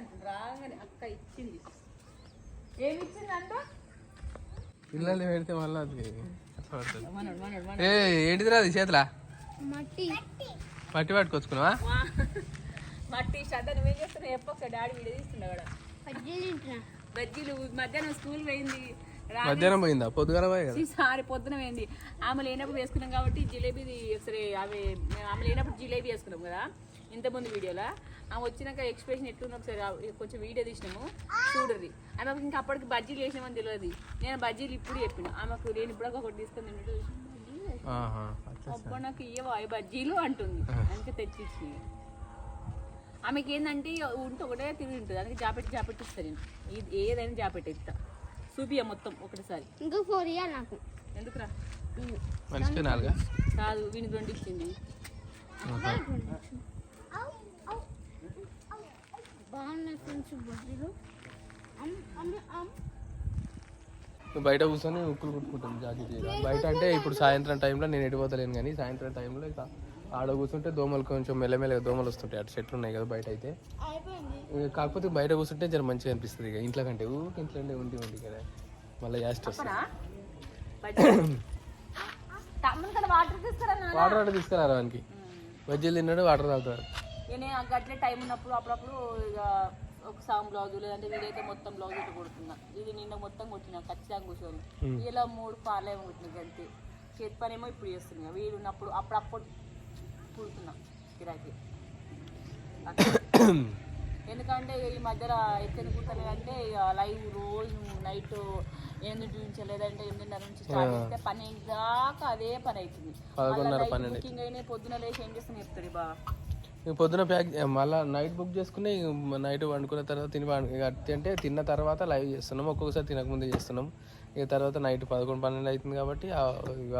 అంటుంది. రాగానే అక్క ఇచ్చింది. ఏమి ఇచ్చింది అంట పిల్లలు పెడితే మళ్ళీ అది ఏ ఏంటిదిరా అది చేతులా? మట్టి. మట్టి పట్టుకొచ్చుకున్నావా? మట్టి శ్రద్ధ నువ్వేం చేస్తున్నావు? చెప్పు ఒకసారి డాడీ వీడియో తీస్తున్నావు కూడా బజ్జీలు మధ్యాహ్నం స్కూల్ పోయింది. రా- మధ్యాహ్నం పోయిందా? పొద్దుగాల ఈసారి పొద్దున పోయింది. ఆమె లేనప్పుడు వేసుకున్నాం కాబట్టి జిలేబీ సరే అవి ఆమె లేనప్పుడు జిలేబీ వేసుకున్నాం కదా. ఇంతకుముందు వీడియోలో. ఆమె వచ్చినాక ఎక్స్ప్రెషన్ ఎట్లుందో ఒకసారి కొంచెం వీడియో తీసినాము. చూడరు ఆమెకు ఇంకా అప్పటికి బజ్జీలు వేసినామని తెలియదు. నేను బజ్జీలు ఇప్పుడు చెప్పిన. ఆమెకు నేను ఇప్పుడు ఒకటి తీసుకొని అట్లా అబ్బా నాకు ఇయ్యవా? బజ్జీలు అంటుంది. అందుకే తెచ్చిచ్చి. ఆమెకి ఏంటంటే ఉంటే ఒకటే తిరిగి ఉంటుంది. అందుకే జాపెట్ జాపెట్ ఇస్తాను నేను. ఇది ఏదైనా జాపెట్ ఇస్తా. చూపియ మొత్తం ఒకటిసారి. ఇంకో ఫోర్ ఇయర్ నాకు. ఎందుకురా? కాదు వీని రెండు ఇచ్చింది. బాగున్నాయి ఫ్రెండ్స్ బజ్జీలు. నువ్వు బయట కూర్చొని ఉక్కులు కుట్టుకుంటుంది జాకెట్ మీద. బయట అంటే ఇప్పుడు సాయంత్రం టైంలో నేను ఎడిపోతలేను కానీ సాయంత్రం టైంలో ఇక ఆడ కూర్చుంటే దోమలు కొంచెం మెల్లమెల్లగా దోమలు వస్తుంటాయి అటు చెట్లు ఉన్నాయి కదా బయట అయితే. కాకపోతే బయట కూర్చుంటే జర మంచిగా అనిపిస్తుంది ఇక ఇంట్లో కంటే ఊరికి ఇంట్లో ఉండి ఉండి కదా మళ్ళీ యాస్ట్ వస్తుంది. వాటర్ తీసుకురా. వాటర్ వానికి? బజ్జీలు తిన్నాడు వాటర్ తాగుతాడు. నేను గట్లే టైం ఉన్నప్పుడు అప్పుడప్పుడు ఇక ఒక సాంగ్ బ్లౌజ్ లేదంటే వీడైతే మొత్తం బ్లౌజ్ ఇట్లా కుడుతున్నా. ఇది నిన్న మొత్తం కుట్టినా ఖచ్చితంగా కూర్చొని. ఇలా మూడు పాలేమో కుట్టిన గంతే. చేతి పని ఏమో ఇప్పుడు చేస్తున్నా. వీడు ఉన్నప్పుడు అప్పుడప్పుడు కుడుతున్నా గిరాకీ ఎందుకంటే ఈ మధ్యలో ఎక్కడ కుట్టలేదంటే ఇక లైవ్ రోజు నైట్ ఎనిమిది నుంచి లేదంటే ఎనిమిదిన్నర నుంచి స్టార్ట్ చేస్తే పని దాకా అదే పని అవుతుంది బుకింగ్ అయినా పొద్దున లేచి ఏం చేస్తాను చెప్తాడు బా. ఇంక పొద్దున ప్యాక్ మళ్ళీ నైట్ బుక్ చేసుకుని నైట్ వండుకున్న తర్వాత తిని అంటే తిన్న తర్వాత లైవ్ చేస్తున్నాం. ఒక్కొక్కసారి తినకముందే చేస్తున్నాం. ఇక తర్వాత నైట్ పదకొండు పన్నెండు అవుతుంది కాబట్టి ఇక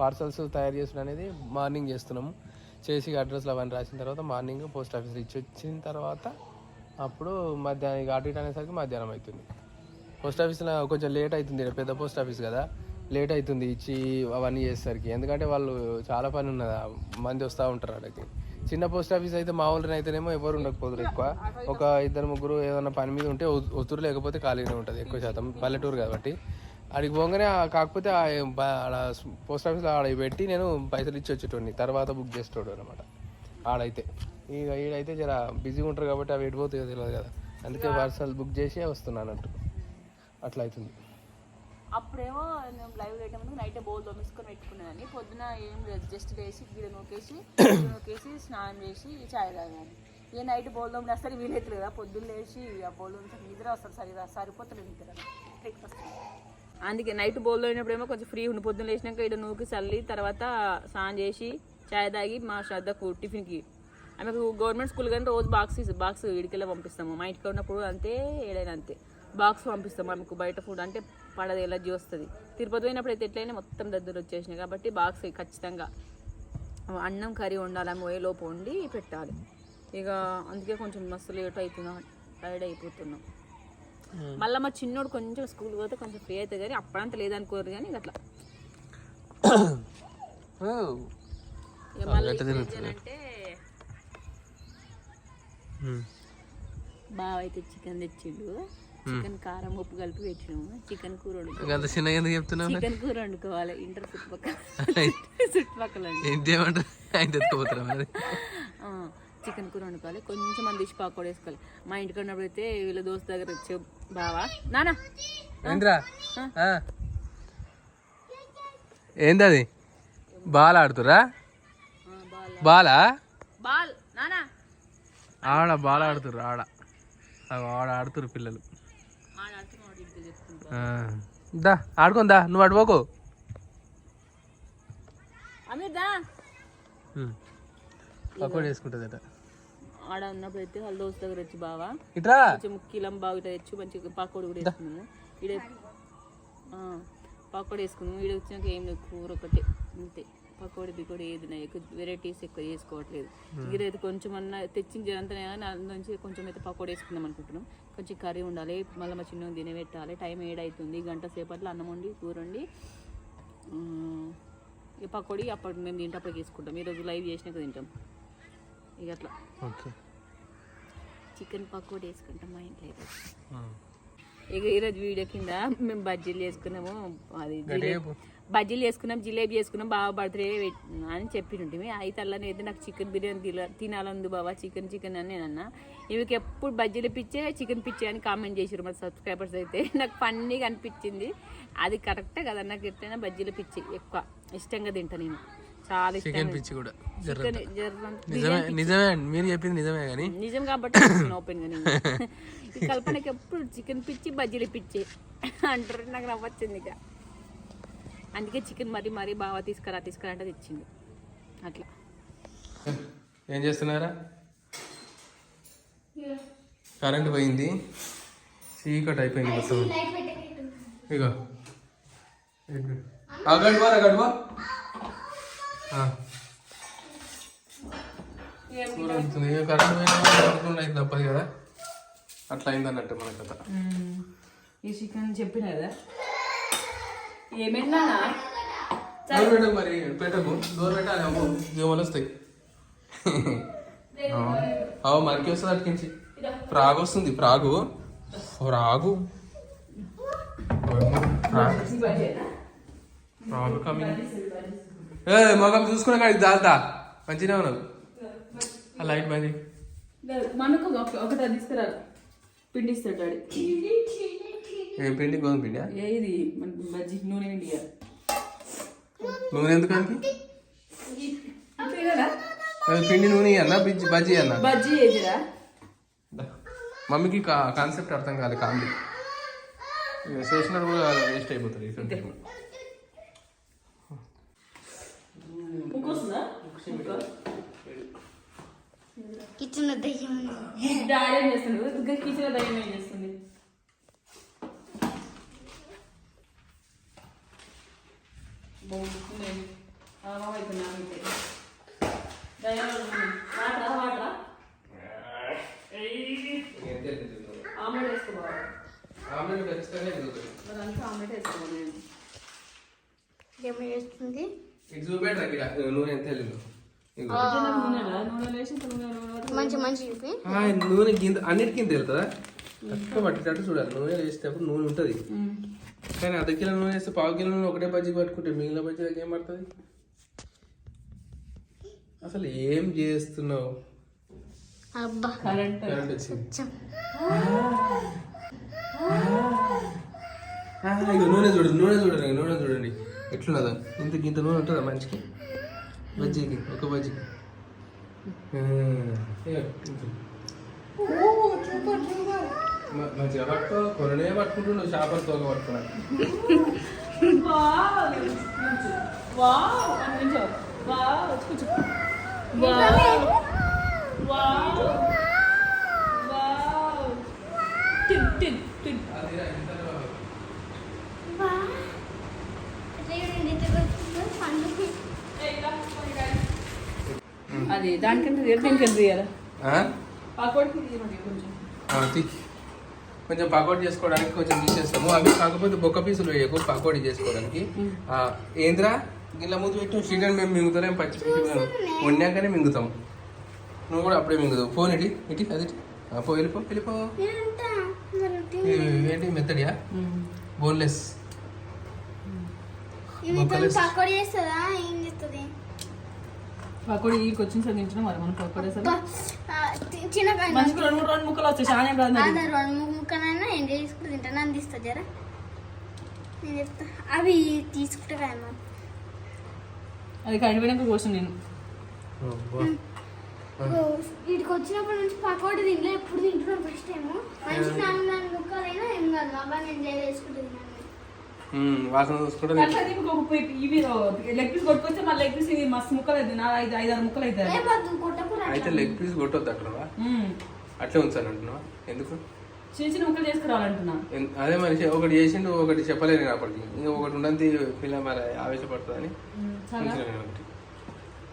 పార్సల్స్ తయారు చేసిన అనేది మార్నింగ్ చేస్తున్నాము చేసి అడ్రస్లు అవన్నీ రాసిన తర్వాత మార్నింగ్ పోస్ట్ ఆఫీస్ ఇచ్చి వచ్చిన తర్వాత అప్పుడు మధ్యాహ్నం ఇక అటు ఇటు అనేసరికి మధ్యాహ్నం అవుతుంది పోస్ట్ ఆఫీస్లో కొంచెం లేట్ అవుతుంది పెద్ద పోస్ట్ ఆఫీస్ కదా. లేట్ అవుతుంది ఇచ్చి అవన్నీ చేసేసరికి. ఎందుకంటే వాళ్ళు చాలా పని ఉన్నదా? మంది వస్తూ ఉంటారు అక్కడికి చిన్న పోస్ట్ ఆఫీస్ అయితే మా ఊళ్ళో అయితేనేమో ఎవరు ఉండకపోదురు ఎక్కువ. ఒక ఇద్దరు ముగ్గురు ఏదైనా పని మీద ఉంటే ఒత్తురు లేకపోతే ఖాళీనే ఉంటుంది ఎక్కువ శాతం పల్లెటూరు కాబట్టి. అడిగి పోగానే కాకపోతే ఆడ పోస్ట్ ఆఫీస్లో ఆడ పెట్టి నేను పైసలు ఇచ్చి వచ్చేటోడిని. తర్వాత బుక్ చేసేటోడు అనమాట ఆడైతే. ఇక ఈడైతే జర బిజీగా ఉంటారు కాబట్టి అవి ఎడిపోతాయో తెలియదు కదా. అందుకే పార్సల్ బుక్ చేసి వస్తున్నాను అన్నట్టు అట్లా అవుతుంది అప్పుడేమో నేను లైవ్ పెట్టే ముందు నైట్ బోల్ తోమేసుకొని పెట్టుకునేదాన్ని. పొద్దున ఏం లేదు జస్ట్ లేచి గిడ నూకేసి గిడ నూకేసి స్నానం చేసి చాయ్ తాగాను. ఏ నైట్ బోల్ తోమని అసలు వీలైతే కదా పొద్దున్న లేచి ఆ బోల్ తోమితే నిద్ర వస్తుంది సరిగా సరిపోతలేదు నిద్ర. బ్రేక్ఫాస్ట్ అందుకే నైట్ బౌల్ తోమినప్పుడేమో కొంచెం ఫ్రీ ఉండి. పొద్దున్న లేచినాక ఇక్కడ నూకి చల్లి తర్వాత స్నానం చేసి చాయ్ తాగి మా శ్రద్ధకు టిఫిన్కి. ఆమెకు గవర్నమెంట్ స్కూల్ కానీ రోజు బాక్స్ బాక్స్ ఇడికెళ్ళి పంపిస్తాము. మా ఇంటికి ఉన్నప్పుడు అంతే ఏడైనా అంతే. బాక్స్ పంపిస్తాము ఆమెకు బయట ఫుడ్ అంటే పడదు ఎలర్జీ వస్తుంది తిరుపతి పోయినప్పుడు అయితే ఎట్లయినా మొత్తం దగ్గర వచ్చేసినాయి కాబట్టి బాక్స్ ఖచ్చితంగా అన్నం కర్రీ వండాలి ఆమె పోయేలోపు వండి పెట్టాలి. ఇక అందుకే కొంచెం మస్తు లేట్ అవుతున్నాం టైర్డ్ అయిపోతున్నాం. మళ్ళీ మా చిన్నోడు కొంచెం స్కూల్ పోతే కొంచెం ఫ్రీ అవుతుంది కానీ అప్పుడంతా లేదనుకోరు కానీ అట్లా. అంటే బావ అయితే చికెన్ తెచ్చిండు. చికెన్ కారం ఉప్పు కలిపి పెట్టినాము. చికెన్ కూర వండుకో అంత చిన్నగా ఎందుకు చెప్తున్నావు? చికెన్ కూర వండుకోవాలి. ఇంటర్ చుట్టుపక్కల చుట్టుపక్కల అండి. ఏంటి ఏమంటారు ఆయన తెచ్చుకోపోతారా చికెన్ కూర వండుకోవాలి. కొంచెం మంది ఇచ్చి పాకోడ వేసుకోవాలి. మా ఇంటికి ఉన్నప్పుడు అయితే వీళ్ళ దోస్తు దగ్గర వచ్చే బావా. నానా. ఏంది అది బాల్ ఆడుతురా బాల్. బాలా? నానా. ఆడ బాల్ ఆడుతురు ఆడ. ఆడ ఆడుతురు పిల్లలు. దా ఆడుకుందా? నువ్వు అడుకోకు పకోడీ వేసుకుంటుందట ఆడ ఉన్నప్పుడు అయితే వాళ్ళ దోస్తు దగ్గర వచ్చి బావా. ఇట్రా. కొంచెం కిలం బాగా తెచ్చి మంచిగా పకోడీ కూడా వేసుకున్నాము ఈడ పకోడీ వేసుకున్నాము ఈడ వచ్చినాక ఏం లేదు కూర ఒకటి అంతే. పకోడీ బికోడీ ఏది ఎక్కువ వెరైటీస్ ఎక్కువ చేసుకోవట్లేదు ఇదైతే కొంచెం అన్న తెచ్చిన జనంతా నుంచి కొంచెం అయితే పకోడీ వేసుకుందాం అనుకుంటున్నాం. కొంచెం కర్రీ ఉండాలి మళ్ళీ మా చిన్న తినే పెట్టాలి. టైం ఏడవుతుంది గంట సేపట్లో అన్నం వండి కూర వండి ఇక పకోడీ అప్పటి మేము తింటప్పుడు వేసుకుంటాం. ఈరోజు లైవ్ చేసినాక తింటాం. ఇక అట్లా. చికెన్ పకోడీ వేసుకుంటాం మా ఇంట్లో ఈరోజు. ఇక ఈరోజు వీడియో కింద మేము బజ్జీలు చేసుకున్నాము. అది బజ్జీలు చేసుకున్నాం జిలేబీ చేసుకున్నాం బాగా బర్త్డే అని చెప్పింటుంది అయితే అలా అయితే నాకు చికెన్ బిర్యానీ తిన తినాలందు బాబా చికెన్ చికెన్ అని నేను అన్నా. ఇవికి ఎప్పుడు బజ్జీలు పిచ్చే చికెన్ పిచ్చే అని కామెంట్ చేసారు మా సబ్స్క్రైబర్స్ అయితే. నాకు ఫన్నీగా అనిపించింది. అది కరెక్టే కదా నాకు ఎట్లయినా బజ్జీలు పిచ్చి ఎక్కువ. ఇష్టంగా తింటా నేను. చాలా చికెన్ పిచ్చి కూడా. నిజమే నిజమే అండి. మీరు చెప్పింది నిజమే కానీ. నిజం కాబట్టి ఓపెన్ నేను ఈ కల్పనకి ఎప్పుడు చికెన్ పిచ్చి బజ్జీలు పిచ్చి అంటారు. నాకు నవ్వొచ్చింది ఇక. అందుకే చికెన్ మరీ మరీ బాగా తీసుకురా తీసుకురా అంటే తెచ్చింది. అట్లా. ఏం చేస్తున్నారా? కరెంట్ పోయింది. చీకటి అయిపోయింది మొత్తం. లైట్ పెట్టేటట్టు ఇగో. ఆ గడువా రా గడువా కూర అవుతుంది. ఇక కరెంట్ పోయినా అయితే తప్పదు కదా. అట్లా అయింది అన్నట్టు మన కథ. ఈ చికెన్ చెప్పిన కదా? ఏమైనా పెట్టకు మరి పెట్టకు. డోర్ పెట్టాలి. అమ్మో జీవలు వస్తాయి. అవు మనకి వస్తుంది అట్కించి. ఫ్రాగ్ వస్తుంది ఫ్రాగు. ఫ్రాగు. Frog coming. ఏ మొగం చూసుకునే కాడికి దాల్తా మంచిగా ఉన్నావు. ఆ లైట్ బంది. మనకు ఒకటి తీసుకురా పిండిస్తాడు డాడీ. ఏ పిండి? గోధుమ పిండి ఇది బజ్జీ నూనె ఇండియా నూనె ఎందుకు పిండి నూనె అన్న బిజ్జి బజ్జీ అన్న బజ్జీ వేసిరా మమ్మీకి కాన్సెప్ట్ అర్థం కాదు కామెడీ. కూడా వేస్ట్ అయిపోతుంది కిచెన్ దయ్యం డాడీ ఏం చేస్తుంది ఇంకా కిచెన్ దయ్యం ఏం చేస్తుంది? బాగుంటుంది అయిపోయింది నాకైతే దయ్యం వాటరా వాటరా ఆమ్లెట్ వేసుకోవాలి ఆమ్లెట్ ఖచ్చితంగా ఎదుగుతుంది మరి అంతా ఆమ్లెట్ వేసుకోవాలి నేను. ఏమో చేస్తుంది? ఇది చూపెట్టరా ఇక్కడ నూనె ఎంత వెళ్ళిందో నూనె మంచి మంచి చూపి. గింత అన్నిటికీ వెళ్తుందా తక్కువ పట్టేటట్టు చూడాలి. నూనె వేసేటప్పుడు నూనె ఉంటుంది. కానీ అర్ధ కిలో నూనె వేస్తే పావు కిలో నూనె ఒకటే బజ్జీ పట్టుకుంటే మిగిలిన బజ్జీ దగ్గర ఏం పడుతుంది? అసలు ఏం చేస్తున్నావు? అబ్బా. కరెంట్. కరెంట్ వచ్చింది. చం. ఆ, ఇగో నూనె చూడండి నూనె చూడండి నూనె చూడండి. ఎట్లున్నదా. ఇంత గింత నూనె ఉంటుందా మంచికి బజ్జీకి ఒక బజ్జీకి మంచిగా పట్టుకో కొననే పట్టుకుంటుండు చేపలు తోక పట్టుకున్నాడు అది దానికంటే దీనికి ఎంత తీయాలి? కొంచెం. ఆ, తీ. కొంచెం పకోడీ చేసుకోవడానికి కొంచెం తీసేస్తాము అవి కాకపోతే బొక్క పీసులు వేయకు పకోడీ చేసుకోవడానికి. ఆ, ఏంద్రా? గిల్ల ముందు పెట్టిన చికెన్ మేము మింగుతలేం పచ్చి వండాకనే మింగుతాం. నువ్వు కూడా అప్పుడే మింగుతావు. ఫోన్ ఇటీ ఇటీ. అది పో వెళ్ళిపో వెళ్ళిపో. ఏంటి? మెత్తడియా బోన్లెస్ పకోడీ చేస్తుందా? ఏం చేస్తుంది? పకోడీ ఈ వచ్చిన సార్ తింటున్నాం మరి మనం పకోడీ సార్ మంచిగా రెండు మూడు రెండు ముక్కలు వస్తాయి. చాలా ఏం రాదు రెండు మూడు ముక్కనైనా ఎంజాయ్ చేసుకుంటూ తింటాను అని తీస్తా జరా. నేను చెప్తా. అవి తీసుకుంటే కాయమ్మా అది కడిపోయినాక కోసం నేను. వీటికి వచ్చినప్పటి నుంచి పకోడీ తినలే ఎప్పుడు తింటున్నాను ఫస్ట్ టైం మంచి నాలుగు నాలుగు ముక్కలైనా ఏం కాదు. బాగా ఎంజాయ్ చేసుకుంటూ తిన్నాను వాసన ఇవి లెగ్ పీస్ కొట్టుకొస్తే మళ్ళీ లెగ్ పీస్ ఇది మస్తు ముక్కలు అవుతుంది నా ఐదు ఐదు ఆరు ముక్కలు అవుతాయి అయితే లెగ్ పీస్ కొట్టొద్దు అంటున్నావా. అట్లే ఉంచాను అంటున్నావా ఎందుకు? చిన్న చిన్న ముక్కలు చేసుకురావాలంటున్నా. అదే మనిషి ఒకటి చేసిండు ఒకటి చెప్పలేను నేను అప్పటికి. ఇంకా ఒకటి ఉండదు పిల్ల మరి ఆవేశపడుతుందని ఒకటి.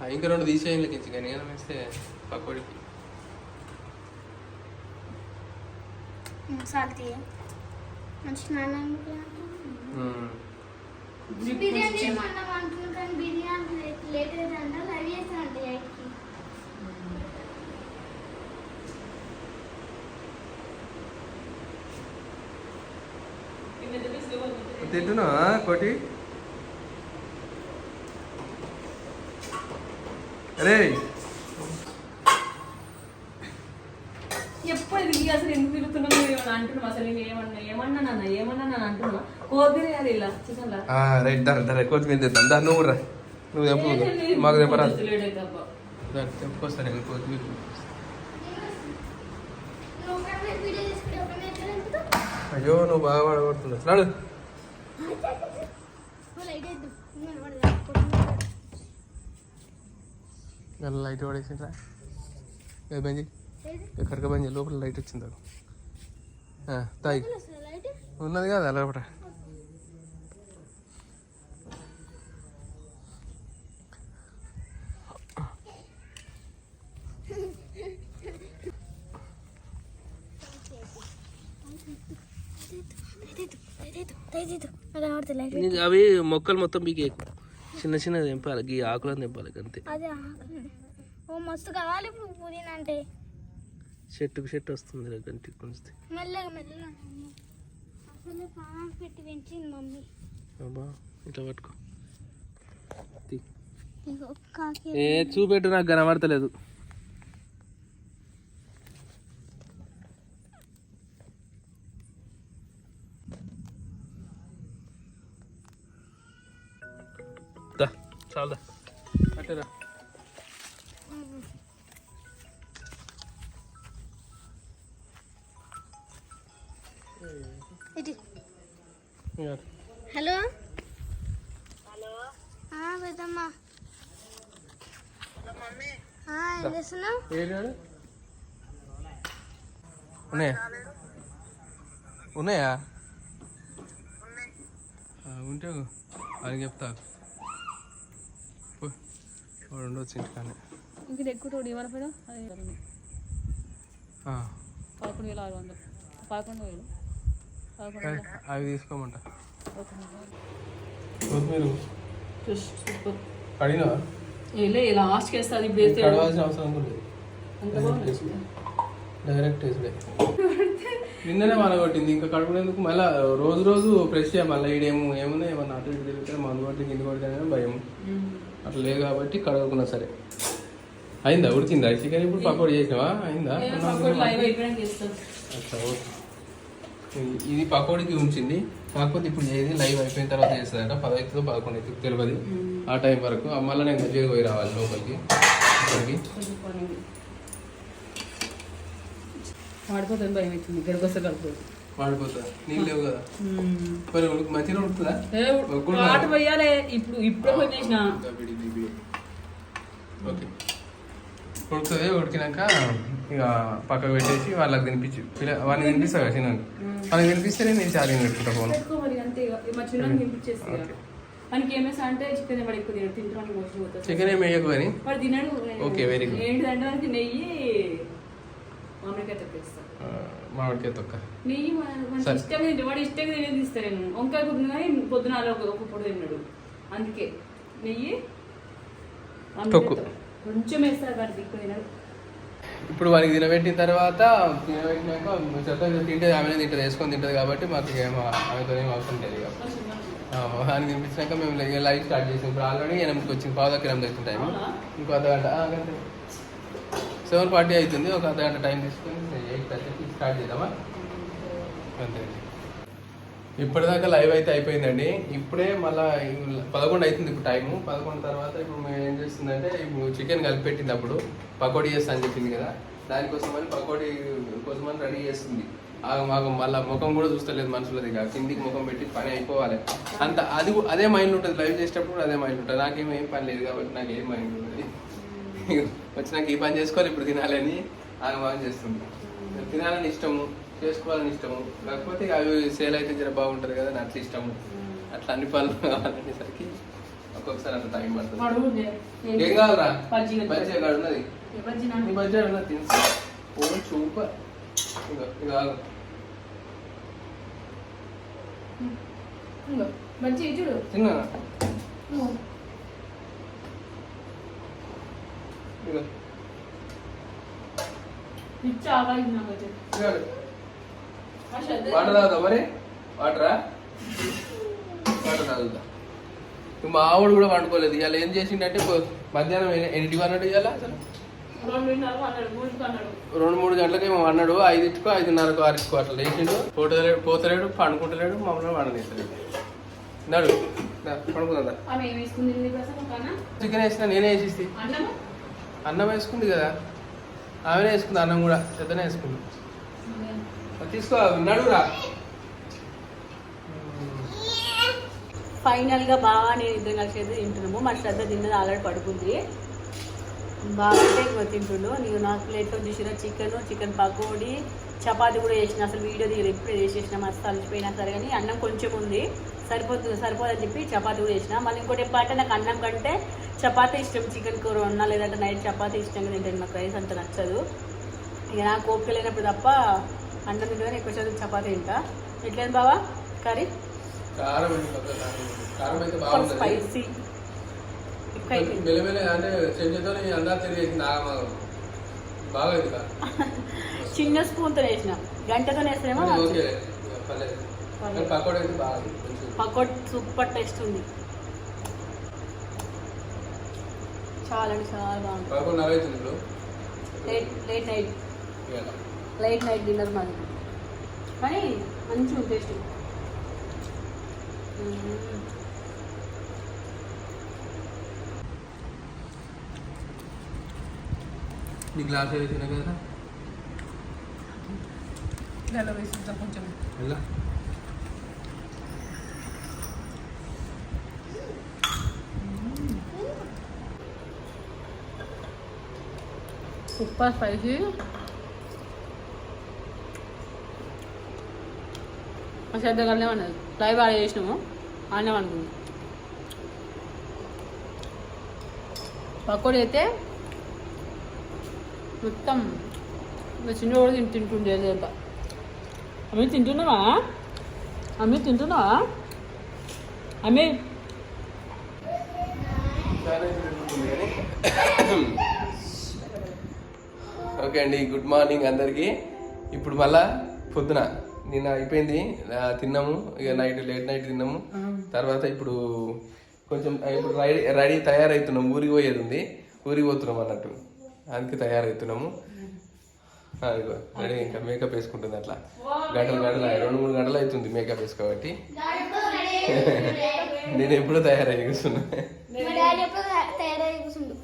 ఆ, ఇంకా రెండు తీసేయండి కించి కానీ ఏమైనా వేస్తే పకోడికి. సాల్తీ మంచి నాన్న. బిర్యానీ తింటున్నా కోటి? అరే ఎప్పుడు ఇది అసలు ఎందుకు తిరుగుతున్నావు? అంటున్నావు? అసలు ఏమన్నా ఏమన్నా నాన్న ఏమన్నా నాన్న అంటున్నా రైట్ కొత్తిమీర నువ్వు రా. నువ్వు తెంపు మాకు నేను కొత్తిమీర? అయ్యో నువ్వు బాగా పడగొడుతున్నావు నాడు. లైట్ పడేసిండ్రా. ఏ బంజి. ఏది? ఎక్కడికి బంజి లోపల లైట్ వచ్చింది. లైట్? ఉన్నది కదా లోపల నీకు అవి మొక్కలు మొత్తం బీకే చిన్న చిన్న తెంపాలి ఈ ఆకులను తెంపాలి అంతే అదే ఆకు. ఓ మస్తు కావాలి ఇప్పుడు పుదీనా అంటే. చెట్టుకు చెట్టు వస్తుంది గంటి కొంచెం. మెల్లగా మెల్లగా. అసలు పానం పెట్టి పెంచింది మమ్మీ. అబ్బా ఇట్లా పట్టుకో. ఏ చూపెట్టు నాకు కనబడతలేదు. దా చాలా అట్టేరా. హలో? హలో. పెద్దమ్మ ఏం చేస్తున్నావు? ఉన్నాయా? ఉన్నాయా? ఆ, ఉంటే అని చెప్తా. పో. వాడు ఉండొచ్చు ఇంటికానే ఇంక ఎక్కువ పదకొండు వేల ఆరు వందలు. పదకొండు వేలు. అవి- తీసుకోమంట. కొత్తిమీర. సూపర్. ఇప్పుడు వేస్తే కడవాల్సిన అవసరం లేదు. డైరెక్ట్ వేసుడే నిన్ననే మన కొట్టింది ఇంకా కడుపునేందుకు మళ్ళీ రోజు రోజు ఫ్రెష్ చేయాలి మళ్ళీ ఈడేమో ఏముంది ఏమన్నా అటు ఇటు తిరిగితే మందు కొట్టి కింద కొడితేనే భయం. అట్లా లేదు కాబట్టి కడగకున్నా సరే. అయిందా? ఉడికిందా? చికెన్ ఇప్పుడు పకోడీ చేసినావా? అయిందా? అట్లా ఓకే. ఇది- పకోడీకి ఉంచింది. కాకపోతే ఇప్పుడు ఏది లైవ్ అయిపోయిన తర్వాత చేస్తుందట. పదవుతుందో పదకొండు అవుతుందో తెలియదు ఆ టైం వరకు. మళ్ళీ నేను గజ్జగా పోయి రావాలి లోపలికి. ఇక్కడికి. వాడిపోతుంది భయం అవుతుంది ఇక్కడికి వస్తే కలుపుతుంది వాడిపోతా. నీళ్ళు లేవు కదా. మరి ఉడుకు- మంచిగా ఉడుకుతుందా? ఒగ్గుడు పాట పోయాలే. ఇప్పుడు ఇప్పుడే పోయి చేసిన. ఓకే. ఉడుకుతుంది. ఉడికినాక ఇక పక్కకు పెట్టేసి వాళ్ళకి తినిపించి పిల్ల- వాడిని తినిపిస్తా కదా చిన్న వాళ్ళకి తినిపిస్తే నేను చార్జింగ్ పెట్టుకుంటా ఫోన్. చికెన్ ఏమి వేయకు Okay, very good. ఏంటిదంటే మనకి నెయ్యి మామిడికాయ మామిడికాయ తొక్క. నెయ్యి తింటే వాడు ఇష్టంగా తినేది ఇస్తా నేను. వంకాయ కానీ పొద్దున అలా ఒక పొడి తిన్నాడు. అందుకే నెయ్యి. కొంచెం వేస్తారు వాడు ఎక్కువ తినడు ఇప్పుడు వానికి తినబెట్టిన తర్వాత తినబెట్టినాక చెత్త తింటే ఆమె తింటుంది వేసుకొని తింటుంది కాబట్టి మాకు ఆమెతో ఏం అవసరం లేదు అని తినిపించినాక మేము లైవ్ స్టార్ట్ చేసాం ఇప్పుడు ఆల్రెడీ ఎనిమిదికి వచ్చింది పావు దగ్గర ఎనిమిది వచ్చిన టైం? ఇంకో గంటే సెవెన్ ఫార్టీ అవుతుంది ఒక అర్ధగంట టైం తీసుకొని స్టార్ట్ చేద్దామా? అంతే ఇప్పటిదాకా లైవ్ అయితే అయిపోయిందండి. ఇప్పుడే మళ్ళీ పదకొండు అవుతుంది ఇప్పుడు టైము. పదకొండు తర్వాత ఇప్పుడు మేము ఏం చేస్తుందంటే ఇప్పుడు చికెన్ కలిపెట్టింది అప్పుడు. పకోడీ చేస్తా అని చెప్పింది కదా. దానికోసమని పకోడీ కోసమని రెడీ చేస్తుంది. మాకు మళ్ళీ ముఖం కూడా చూస్తలేదు మనుషులది ఇక. కిందికి ముఖం పెట్టి పని అయిపోవాలి. అంత అది అదే మైండ్ ఉంటుంది. లైవ్ చేసేటప్పుడు అదే మైండ్ ఉంటుంది. నాకేం ఏం పని లేదు కాబట్టి నాకు ఏం మైండ్ ఉంటుంది వచ్చినాక ఈ పని చేసుకోవాలి ఇప్పుడు తినాలని ఆగమాగం చేస్తుంది. తినాలని ఇష్టము చేసుకోవాలని ఇష్టము. కాకపోతే ఇక అవి సేల్ అయితే జర బాగుంటుంది కదా నాకు అట్లా ఇష్టము అట్లా అన్ని పనులు కావాలనేసరికి ఒక్కొక్కసారి అంత టైం పడుతుంది. ఏ- కావాలరా బజ్జీ అక్కడ ఉన్నది. బజ్జీ? నీ ఉన్నది బజ్జీ ఇది చూడు తిన్నా పిచ్చి వాటర్ తాగుతావు మరి? వాటరా? మా ఆవిడ కూడా వండుకోలేదు ఇవాళ ఏం చేసిండంటే మధ్యాహ్నం ఎన్ని- ఎన్నింటికి అన్నాడు ఇవాళ అసలు? రెండు మూడు గంటలకి ఏమో అన్నాడు ఐదింటికో ఐదున్నరకు ఆరింటికో అట్లా లేచిండు. పోతలేడు పోతలేడు పండుకుంటలేడు మమ్మల్ని వండనేస్తలేడు నడు పడుకుందా చికెన్ వేసిన నేనే వేసిస్తే. అన్నం వేసుకుంది కదా. ఆమెనే వేసుకుంది అన్నం కూడా. పెద్దనే వేసుకుంది. తీసుకో నడురా ఫైనల్గా బాగా నేను ఇద్దరు కలిసి అయితే తింటున్నాము. మా శ్రద్ధ తిన్నది ఆల్రెడీ పడుకుంది. బాగా అంటే ఇంకో తింటుండు. నీకు నాకు ప్లేట్లో చూసిన చికెన్ చికెన్ పకోడీ చపాతి కూడా చేసిన. అసలు వీడియో తీయలేదు. ఇప్పుడే చేసేసిన మస్తు అలసిపోయినా సరే. కానీ అన్నం కొంచెం ఉంది. సరిపోతుంది సరిపోదని చెప్పి చపాతి కూడా చేసిన. మళ్ళీ ఇంకోటి చెప్పాలంటే నాకు అన్నం కంటే చపాతీ ఇష్టం చికెన్ కూర ఉన్నా లేదంటే నైట్ చపాతీ ఇష్టంగా తింటాను. నాకు రైస్ అంత నచ్చదు. ఇక నాకు ఓపిక లేనప్పుడు తప్ప అన్నం తింటే ఎక్కువ శాతం చపాతీ తింటా. ఎట్లేదు బావా? కర్రీ? స్పైసీ చిన్న స్పూన్తో వేసిన. గంటతో కానీ పకోడీ. సూపర్ టేస్ట్ ఉంది. చాలా అంటే చాలా బాగుంది. Late late night. Late night dinner మాది. కానీ మంచిగా ఉంది టేస్ట్. నీ గ్లాస్ వేసిన కదా వేసి కొంచెం. ఎలా సూపర్ స్పైసీ శ్రద్ధ కలినే ఉన్నది లైవ్ ఆడ చేసినాము ఆడనే అనుకుంది పకోడీ అయితే మొత్తం మా చిన్న కూడా తింటు తింటుండే అంతా అమ్మి తింటున్నావా అమ్మి తింటున్నావా అమ్మి ఓకే అండి గుడ్ మార్నింగ్ అందరికీ. ఇప్పుడు మళ్ళా పొద్దున నిన్న అయిపోయింది తిన్నాము ఇక నైట్ లేట్ నైట్ తిన్నాము. తర్వాత ఇప్పుడు కొంచెం ఇప్పుడు రెడీ రెడీ తయారవుతున్నాం ఊరికి పోయేది ఉంది. ఊరికి పోతున్నాం అన్నట్టు. అందుకే తయారవుతున్నాము రెడీ ఇంకా మేకప్ వేసుకుంటుంది అట్లా. గంటలు గంటలు రెండు మూడు గంటలు అవుతుంది మేకప్ వేసుకోబట్టి నేను ఎప్పుడూ తయారై కూర్చున్నా. తయారై కూర్చుండు?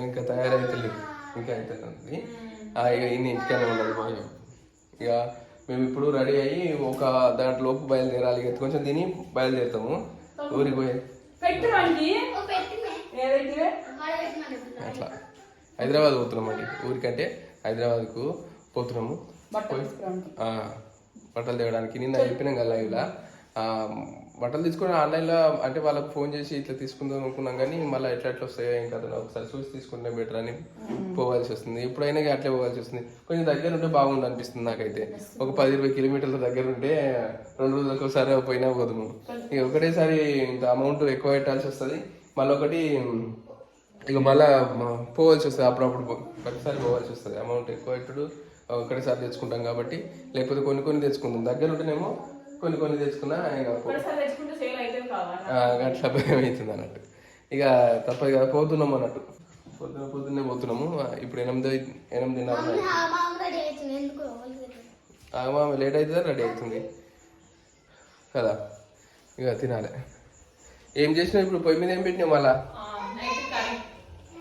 ఇంకా తయారైతలేదు ఇంకా అవుతుంది ఆ, ఇక ఇన్ని ఇంటికనే ఉన్నది భయం ఇక మేము ఇప్పుడు రెడీ అయ్యి ఒక దాంట్లోపు బయలుదేరాలి ఇక కొంచెం తిని బయలుదేరుతాము. ఊరికి పోయి. అట్లా. హైదరాబాద్ పోతున్నామండి ఊరికంటే హైదరాబాద్కు పోతున్నాము. బట్టలు తేవడానికి నిన్న చెప్పినాం కదా ఆ, బట్టలు తీసుకుని ఆన్లైన్లో అంటే వాళ్ళకి ఫోన్ చేసి ఇట్లా తీసుకుందాం అనుకున్నాం కానీ మళ్ళీ ఎట్లా ఎట్లా వస్తాయో ఇంకా అతను ఒకసారి చూసి తీసుకుంటే బెటర్ అని పోవాల్సి వస్తుంది. ఎప్పుడైనా ఇక అట్లే పోవాల్సి వస్తుంది. కొంచెం దగ్గర ఉంటే బాగుంది అనిపిస్తుంది నాకైతే. ఒక పది ఇరవై కిలోమీటర్ల దగ్గర ఉంటే రెండు రోజులకు ఒకసారి పోయినా పోదుము ఇక ఒకటేసారి ఇంత అమౌంట్ ఎక్కువ పెట్టాల్సి వస్తుంది. మళ్ళీ ఒకటి ఇక మళ్ళా పోవాల్సి వస్తుంది అప్పుడప్పుడు ప్రతిసారి పోవాల్సి వస్తుంది. అమౌంట్ ఎక్కువ పెట్టుడు ఒకటేసారి తెచ్చుకుంటాం కాబట్టి లేకపోతే కొన్ని కొన్ని తెచ్చుకుంటాం. దగ్గర ఉంటేనేమో కొన్ని కొన్ని తెచ్చుకున్నా అట్లా భయం అవుతుంది అన్నట్టు. ఇక తప్పదు కదా పోతున్నాం అన్నట్టు. పొద్దున పొద్దున్నే పోతున్నాము. ఇప్పుడు ఎనిమిది ఎనిమిదిన్నర ఎందుకు ఆమె లేట్ అవుతుందా? రెడీ అవుతుంది. కదా ఇక తినాలి. ఏం చేసినావు ఇప్పుడు? పొయ్యి మీద ఏం పెట్టినావు మళ్ళా?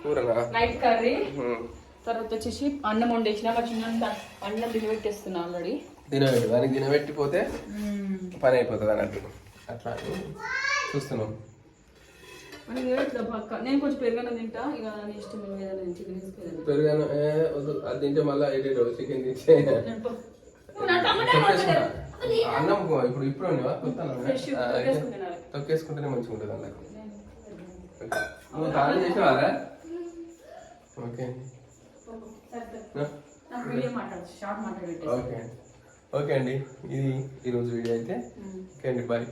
కూరనా? Night curry. తర్వాత వచ్చేసి అన్నం వండేసిన మా చిన్న అన్నం తినబెట్టేస్తున్నా ఆల్రెడీ తినబెట్టి దానికి తినబెట్టిపోతే పని అయిపోతుంది అన్నట్టు అట్లా చూస్తున్నాం. పక్క. నేను కొంచెం పెరుగన్నం తింటా ఇక నీ ఇష్టం ఏదైనా నేను చికెన్ తీసుకెళ్ళాను పెరుగాను ఏ, వద్దు అది తింటే మళ్ళీ ఎయిట్ చికెన్ తింటే. తొక్కేసుకుంటా. అన్నం ఇప్పుడు ఇప్పుడు? కొత్త తొక్కేసుకుంటేనే మంచిగా ఉంటుంది అన్నకు నువ్వు తాళం ఓకే నాకు వీడియో మాట్లాడచ్చు షార్ట్ మాట్లాడేది ఓకే. ఓకే అండి. ఇది ఈరోజు వీడియో అయితే. ఓకే అండి బాయ్.